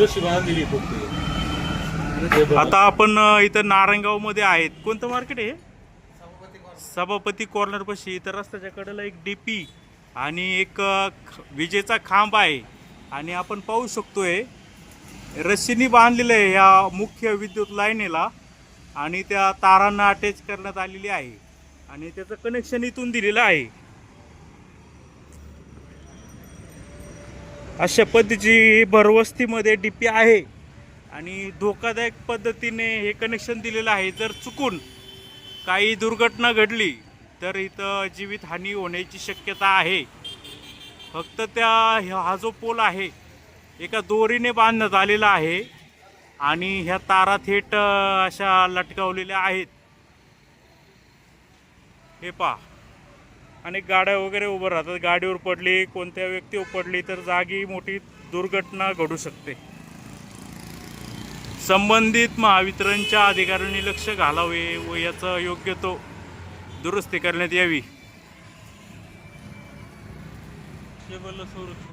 रशी बांधलेली फक्त आता आपण इथं नारायणगावमध्ये आहेत. कोणतं मार्केट आहे हे? सभापती कॉर्नर पाशी. इथं रस्त्याच्या कडेला एक डीपी आणि एक विजेचा खांब आहे. आणि आपण पाहू शकतोय रस्सीनी बांधलेलं आहे या मुख्य विद्युत लाईनीला. आणि त्या तारांना अटॅच करण्यात आलेली आहे. आणि त्याचं कनेक्शन इथून दिलेलं आहे. अशा पद्धतीची भरवस्तीमध्ये डी पी आहे. आणि धोकादायक पद्धतीने हे कनेक्शन दिलेलं आहे. जर चुकून काही दुर्घटना घडली तर इथं जीवितहानी होण्याची शक्यता आहे. फक्त त्या ह्या- हा जो पोल आहे एका दोरीने बांधण्यात आलेला आहे. आणि ह्या तारा थेट अशा लटकावलेल्या आहेत. हे पहा. अनेक गाड्या वगैरे उभं राहतात. गाडीवर पडली कोणत्या व्यक्तीवर पडली तर जागी मोठी दुर्घटना घडू शकते. संबंधित महावितरणच्या अधिकाऱ्यांनी लक्ष घालावे व याचं योग्य तो दुरुस्ती करण्यात यावी. संरक्षण